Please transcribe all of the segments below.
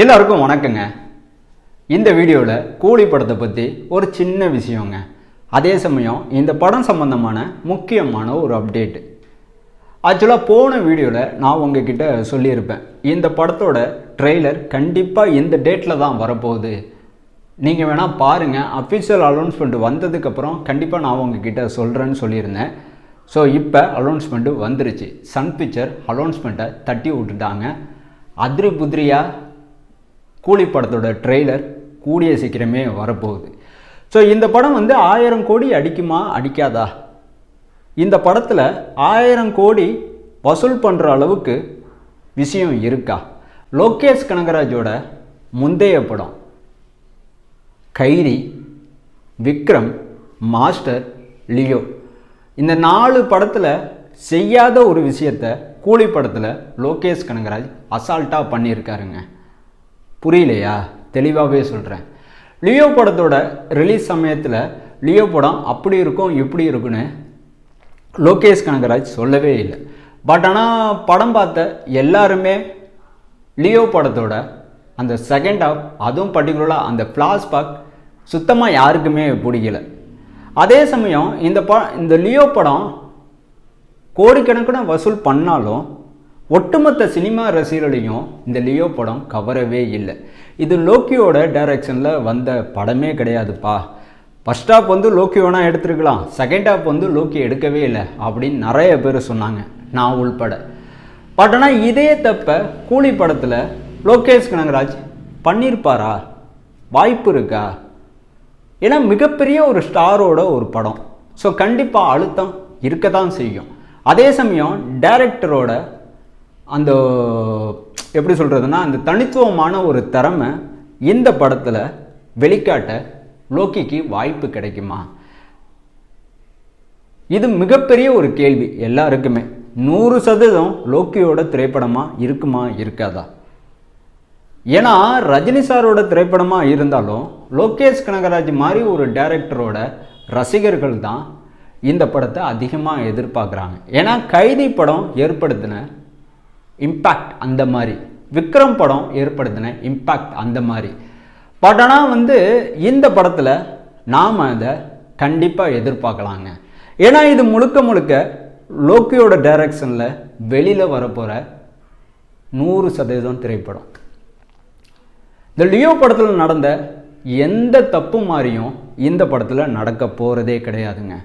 எல்லாருக்கும் வணக்கங்க. இந்த வீடியோவில் கூலி படத்தை பற்றி ஒரு சின்ன விஷயங்க. அதே சமயம் இந்த படம் சம்பந்தமான முக்கியமான ஒரு அப்டேட்டு ஆக்சுவலாக போன வீடியோவில் நான் உங்ககிட்ட சொல்லியிருப்பேன். இந்த படத்தோட ட்ரெய்லர் கண்டிப்பாக இந்த டேட்டில் தான் வரப்போகுது. நீங்கள் வேணால் பாருங்கள் அஃபிஷியல் அனௌன்ஸ்மெண்ட் வந்ததுக்கப்புறம் கண்டிப்பாக நான் உங்ககிட்ட சொல்கிறேன்னு சொல்லியிருந்தேன். ஸோ இப்போ அனௌன்ஸ்மெண்ட்டு வந்துருச்சு. சன் பிக்சர் அனௌன்ஸ்மெண்ட்டை தட்டி விட்டுட்டாங்க. அதிரி புதிரியாக கூலி படத்தோட ட்ரெய்லர் கூடிய சீக்கிரமே வரப்போகுது. ஸோ இந்த படம் வந்து ஆயிரம் கோடி அடிக்குமா அடிக்காதா? இந்த படத்தில் ஆயிரம் கோடி வசூல் பண்ணுற அளவுக்கு விஷயம் இருக்கா? லோகேஷ் கனகராஜோட முந்தைய படம் கைரி விக்ரம் மாஸ்டர் லியோ. இந்த நாலு படத்தில் செய்யாத ஒரு விஷயத்த கூலி படத்தில் லோகேஷ் கனகராஜ் அசால்ட்டாக பண்ணியிருக்காருங்க. புரியலையா? தெளிவாகவே சொல்கிறேன் லியோ படத்தோட ரிலீஸ் சமயத்தில் லியோ படம் அப்படி இருக்கும் இப்படி இருக்குன்னு லோகேஷ் கனகராஜ் சொல்லவே இல்லை. பட் ஆனால் படம் பார்த்த எல்லாருமே லியோ படத்தோட அந்த செகண்ட் ஆஃப் அதுவும் பர்டிகுலராக அந்த ஃப்ளாஷ்பேக் சுத்தமாக யாருக்குமே பிடிக்கல. அதே சமயம் இந்த ப இந்த லியோ படம் கோடிக்கணக்கான வசூல் பண்ணாலும் ஒட்டுமொத்த சினிமா ரசிகர்களையும் இந்த லியோ படம் கவரவே இல்லை. இது லோக்கியோட டைரக்ஷனில் வந்த படமே கிடையாதுப்பா. ஃபஸ்ட் ஹாப் வந்து லோக்கி வேணால் எடுத்துருக்கலாம். செகண்ட் ஹாப் வந்து லோக்கி எடுக்கவே இல்லை அப்படின்னு நிறைய பேர் சொன்னாங்க. நான் உள்பட. பட் ஆனால் இதே தப்ப கூலி படத்தில் லோகேஷ் கனகராஜ் பண்ணியிருப்பாரா வாய்ப்பு இருக்கா? ஏன்னா மிகப்பெரிய ஒரு ஸ்டாரோட ஒரு படம். ஸோ கண்டிப்பாக அழுத்தம் இருக்க தான் செய்யும். அதே சமயம் டேரக்டரோட அந்த எப்படி சொல்கிறதுனா அந்த தனித்துவமான ஒரு திறமை இந்த படத்தில் வெளிக்காட்ட லோக்கிக்கு வாய்ப்பு கிடைக்குமா? இது மிகப்பெரிய ஒரு கேள்வி எல்லாருக்குமே. நூறு சதவீதம் லோக்கியோட திரைப்படமாக இருக்குமா இருக்காதா? ஏன்னா ரஜினி சாரோட திரைப்படமாக இருந்தாலும் லோகேஷ் கனகராஜ் மாதிரி ஒரு டைரக்டரோட ரசிகர்கள் தான் இந்த படத்தை அதிகமாக எதிர்பார்க்குறாங்க. ஏன்னா கைதி படம் ஏற்படுத்தின இம்பேக்ட் அந்த மாதிரி. விக்ரம் படம் ஏற்படுத்தின இம்பேக்ட் அந்த மாதிரி. பட் ஆனால் வந்து இந்த படத்தில் நாம் அதை கண்டிப்பாக எதிர்பார்க்கலாங்க. ஏன்னா இது முழுக்க முழுக்க லோக்கியோட டைரக்ஷனில் வெளியில் வரப்போகிற நூறு சதவீதம் திரைப்படம். இந்த லியோ படத்தில் நடந்த எந்த தப்பு மாதிரியும் இந்த படத்தில் நடக்க போகிறதே கிடையாதுங்க.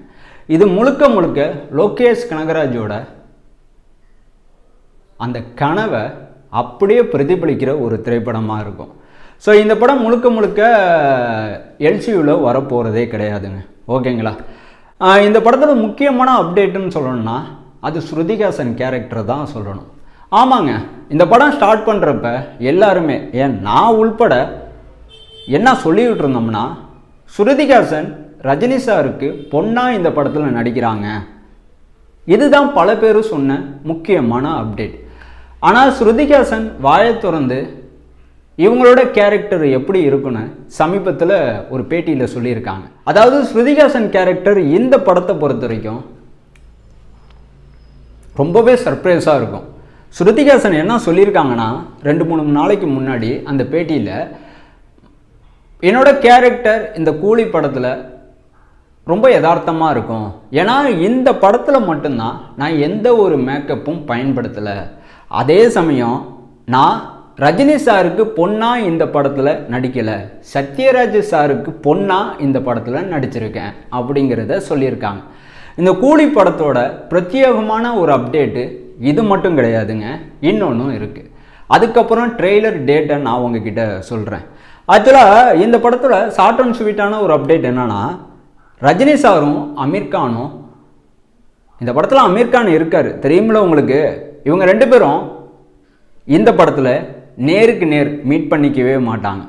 இது முழுக்க முழுக்க லோகேஷ் கனகராஜோட அந்த கனவை அப்படியே பிரதிபலிக்கிற ஒரு திரைப்படமாக இருக்கும். ஸோ இந்த படம் முழுக்க முழுக்க எல்சியூவில் வரப்போகிறதே கிடையாதுங்க. ஓகேங்களா? இந்த படத்தில் முக்கியமான அப்டேட்டுன்னு சொல்லணும்னா அது ஸ்ருதிகாசன் கேரக்டர் தான் சொல்லணும். ஆமாங்க. இந்த படம் ஸ்டார்ட் பண்ணுறப்ப எல்லாருமே ஏன் நான் உள்பட என்ன சொல்லிக்கிட்டு இருந்தோம்னா ஸ்ருதிகாசன் ரஜினி சாருக்கு பொண்ணாக இந்த படத்தில் நடிக்கிறாங்க. இதுதான் பல பேர் சொன்ன முக்கியமான அப்டேட் ஆனால் ஸ்ருதிகாசன் வாயை திறந்து இவங்களோட கேரக்டர் எப்படி இருக்குன்னு சமீபத்தில் ஒரு பேட்டியில் சொல்லியிருக்காங்க. அதாவது ஸ்ருதிகாசன் கேரக்டர் இந்த படத்தை பொறுத்த வரைக்கும் ரொம்பவே சர்ப்ரைஸாக இருக்கும். ஸ்ருதிகாசன் என்ன சொல்லியிருக்காங்கன்னா ரெண்டு மூணு நாளைக்கு முன்னாடி அந்த பேட்டியில் என்னோட கேரக்டர் இந்த கூலி படத்தில் ரொம்ப யதார்த்தமாக இருக்கும். ஏன்னா இந்த படத்தில் மட்டும்தான் நான் எந்த ஒரு மேக்கப்பும் பயன்படுத்தலை. அதே சமயம் நான் ரஜினி சாருக்கு பொண்ணாக இந்த படத்தில் நடிக்கலை. சத்யராஜ் சாருக்கு பொண்ணாக இந்த படத்தில் நடிச்சிருக்கேன் அப்படிங்கிறத சொல்லியிருக்காங்க. இந்த கூலி படத்தோட பிரத்யேகமான ஒரு அப்டேட்டு இது மட்டும் கிடையாதுங்க இன்னொன்றும் இருக்குது அதுக்கப்புறம் ட்ரெய்லர் டேட்டை நான் உங்ககிட்ட சொல்கிறேன் ஆக்சுவலாக இந்த படத்தில் ஷார்ட் அண்ட் ஸ்வீட்டான ஒரு அப்டேட் என்னென்னா ரஜினி சாரும் அமீர்கானும் இந்த படத்தில் அமீர்கான் இருக்கார். தெரியுமில்ல உங்களுக்கு? இவங்க ரெண்டு பேரும் இந்த படத்தில் நேருக்கு நேர் மீட் பண்ணிக்கவே மாட்டாங்க.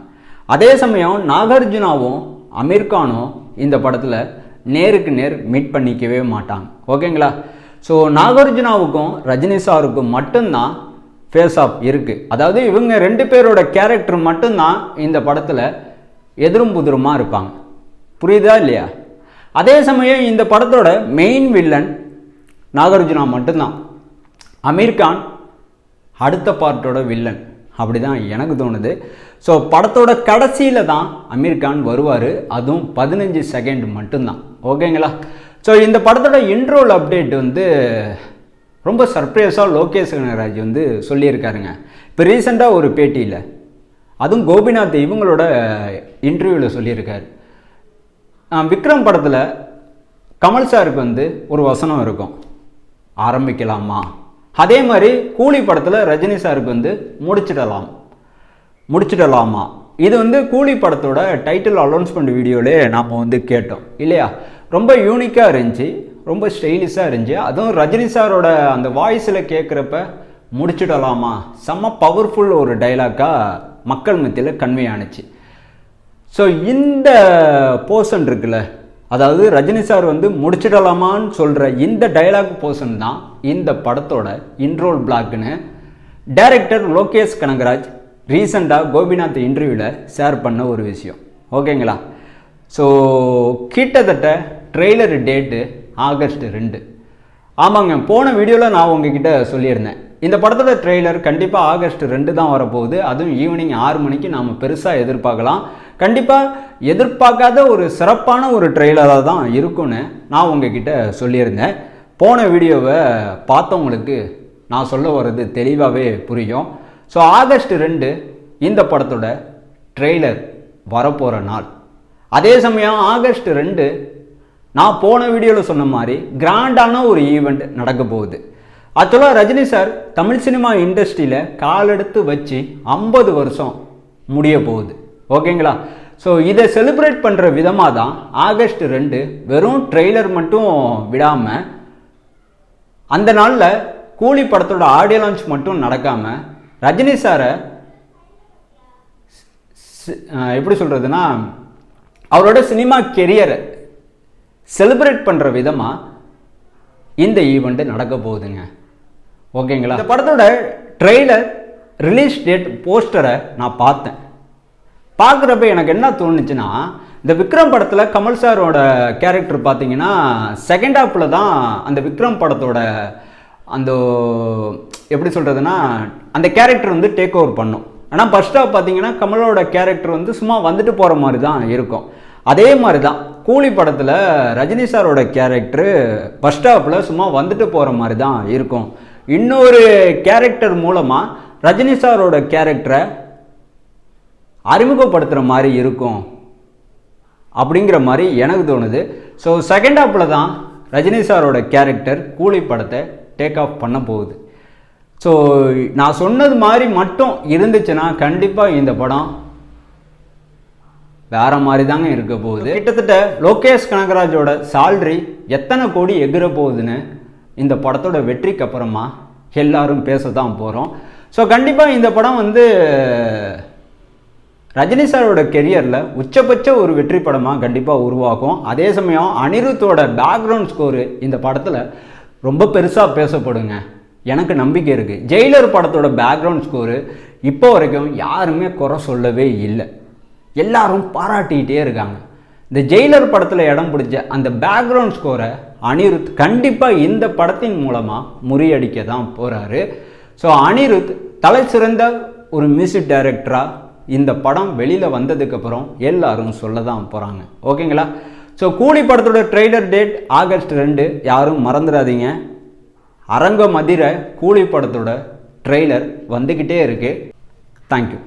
அதே சமயம் நாகார்ஜுனாவும் அமீர்கானும் இந்த படத்தில் நேருக்கு நேர் மீட் பண்ணிக்கவே மாட்டாங்க. ஓகேங்களா? ஸோ நாகார்ஜுனாவுக்கும் ரஜினி சாருக்கும் மட்டும்தான் ஃபேஸ் ஆஃப் இருக்குது அதாவது இவங்க ரெண்டு பேரோட கேரக்டர் மட்டும்தான் இந்த படத்தில் எதிரும் புதிருமா இருப்பாங்க. புரியுதா இல்லையா? அதே சமயம் இந்த படத்தோட மெயின் வில்லன் நாகார்ஜுனா மட்டும்தான். அமீர் கான் அடுத்த பார்ட்டோட வில்லன் அப்படி தான் எனக்கு தோணுது. ஸோ படத்தோட கடைசியில் தான் அமீர் கான் வருவார். அதுவும் பதினஞ்சு செகண்ட் மட்டும்தான். ஓகேங்களா? ஸோ இந்த படத்தோட இன்ட்ரோல் அப்டேட் வந்து ரொம்ப சர்ப்ரைஸாக லோகேஷ் கனகராஜ் வந்து சொல்லியிருக்காருங்க. இப்போ ரீசெண்டாக ஒரு பேட்டியில். அதுவும் கோபிநாத் இவங்களோட இன்டர்வியூவில் சொல்லியிருக்காரு. விக்ரம் படத்தில் கமல் சாருக்கு வந்து ஒரு வசனம் இருக்கும். ஆரம்பிக்கலாமா? அதே மாதிரி கூலி படத்தில் ரஜினி சாருக்கு வந்து முடிச்சிடலாம். முடிச்சிடலாமா? இது வந்து கூலி படத்தோட டைட்டில் அனௌன்ஸ்மெண்ட் வீடியோலே நாம் வந்து கேட்டோம். இல்லையா? ரொம்ப யூனிக்காக இருந்துச்சு ரொம்ப ஸ்டைலிஷாக இருந்துச்சு. அதுவும் ரஜினி சாரோட அந்த வாய்ஸில் கேட்குறப்ப முடிச்சிடலாமா? செம்ம பவர்ஃபுல் ஒரு டைலாக்காக மக்கள் மத்தியில் கன்வே ஆணுச்சு ஸோ இந்த போர்ஷன் இருக்குல்ல அதாவது ரஜினி சார் வந்து முடிச்சிடலாமான்னு சொல்கிற இந்த டயலாக் போர்ஷன் தான் இந்த படத்தோட இன்ரோல் பிளாக்னு டைரக்டர் லோகேஷ் கனகராஜ் ரீசண்டாக கோபிநாத் இன்டர்வியூவில் ஷேர் பண்ண ஒரு விஷயம். ஓகேங்களா ஸோ கிட்டத்தட்ட ட்ரெய்லர் டேட்டு ஆகஸ்ட் ரெண்டு. ஆமாங்க போன வீடியோவில் நான் உங்ககிட்ட சொல்லியிருந்தேன். இந்த படத்தோட ட்ரெய்லர் கண்டிப்பாக ஆகஸ்ட் ரெண்டு தான் வரப்போகுது. அதுவும் ஈவினிங் ஆறு மணிக்கு நாம் பெருசாக எதிர்பார்க்கலாம். கண்டிப்பாக எதிர்பார்க்காத ஒரு சிறப்பான ஒரு ட்ரெய்லராக தான் இருக்கும்னு நான் உங்ககிட்ட சொல்லியிருந்தேன். போன வீடியோவை பார்த்தவங்களுக்கு நான் சொல்ல வர்றது தெளிவாகவே புரியும். ஸோ ஆகஸ்ட் ரெண்டு இந்த படத்தோட ட்ரெய்லர் வரப்போகிற நாள். அதே சமயம் ஆகஸ்ட் ரெண்டு நான் போன வீடியோவில் சொன்ன மாதிரி கிராண்டான ஒரு ஈவெண்ட் நடக்க போகுது. ஆக்சுவலாக ரஜினி சார் தமிழ் சினிமா இண்டஸ்ட்ரியில் காலெடுத்து வச்சு ஐம்பது வருஷம் முடிய போகுது. ஓகேங்களா? ஸோ இதை செலிப்ரேட் பண்ணுற விதமாக தான் ஆகஸ்ட் ரெண்டு வெறும் ட்ரெய்லர் மட்டும் விடாமல் அந்த நாளில் கூலி படத்தோட ஆடியோ லான்ச் மட்டும் நடக்காமல் ரஜினி சாரை எப்படி சொல்கிறதுனா அவரோட சினிமா கெரியரை செலிப்ரேட் பண்ணுற விதமாக இந்த ஈவெண்ட்டு நடக்க போகுதுங்க. ஓகேங்களா? இந்த படத்தோட ட்ரெய்லர் ரிலீஸ் டேட் போஸ்டரை நான் பார்த்தேன். பார்க்குறப்ப எனக்கு என்ன தோணுச்சுன்னா இந்த விக்ரம் படத்தில் கமல் சாரோட கேரக்டர் பார்த்தீங்கன்னா செகண்ட் ஹாஃபில் தான் அந்த விக்ரம் படத்தோட அந்த எப்படி சொல்கிறதுனா அந்த கேரக்டர் வந்து டேக் ஓவர் பண்ணும். ஆனால் ஃபர்ஸ்ட் ஹாஃப் பார்த்தீங்கன்னா கமலோட கேரக்டர் வந்து சும்மா வந்துட்டு போகிற மாதிரி தான் இருக்கும். அதே மாதிரி தான் கூலி படத்தில் ரஜினி சாரோட கேரக்டரு பஸ் ஸ்டாப்பில் சும்மா வந்துட்டு போகிற மாதிரி தான் இருக்கும். இன்னொரு கேரக்டர் மூலமாக ரஜினி சாரோட கேரக்டரை அறிமுகப்படுத்துகிற மாதிரி இருக்கும் அப்படிங்கிற மாதிரி எனக்கு தோணுது. ஸோ செகண்ட் ஆப்பில் தான் ரஜினி சாரோட கேரக்டர் கூலி படத்தை டேக் ஆஃப் பண்ண போகுது. ஸோ நான் சொன்னது மாதிரி மட்டும் இருந்துச்சுன்னா கண்டிப்பாக இந்த படம் வேற மாதிரி தாங்க இருக்க போகுது. கிட்டத்தட்ட லோகேஷ் கனகராஜோட சால்ரி எத்தனை கோடி எகிற போகுதுன்னு இந்த படத்தோட வெற்றிக்கு அப்புறமா எல்லாரும் பேச தான் போகிறோம் ஸோ கண்டிப்பாக இந்த படம் வந்து ரஜினி சாரோட கெரியரில் உச்சபட்ச ஒரு வெற்றி படமாக கண்டிப்பாக உருவாகும். அதே சமயம் அனிருத்தோட பேக்ரவுண்ட் ஸ்கோரு இந்த படத்தில் ரொம்ப பெருசாக பேசப்படுங்க. எனக்கு நம்பிக்கை இருக்குது ஜெயிலர் படத்தோட பேக்ரவுண்ட் ஸ்கோரு இப்போ வரைக்கும் யாருமே குறை சொல்லவே இல்லை. எல்லாரும் பாராட்டிக்கிட்டே இருக்காங்க. இந்த ஜெயிலர் படத்தில் இடம் பிடிச்ச அந்த பேக்ரவுண்ட் ஸ்கோரை அனிருத் கண்டிப்பாக இந்த படத்தின் மூலமாக முறியடிக்க தான் போகிறாரு ஸோ அனிருத் தலை சிறந்த ஒரு மியூசிக் டைரக்டராக இந்த படம் வெளியில் வந்ததுக்கப்புறம் எல்லாரும் சொல்ல தான் போகிறாங்க ஓகேங்களா? ஸோ கூலி படத்தோட ட்ரெய்லர் டேட் ஆகஸ்ட் ரெண்டு. யாரும் மறந்துடாதீங்க. அரங்க மதிர கூலி படத்தோட ட்ரெய்லர் வந்துக்கிட்டே இருக்குது தேங்க்யூ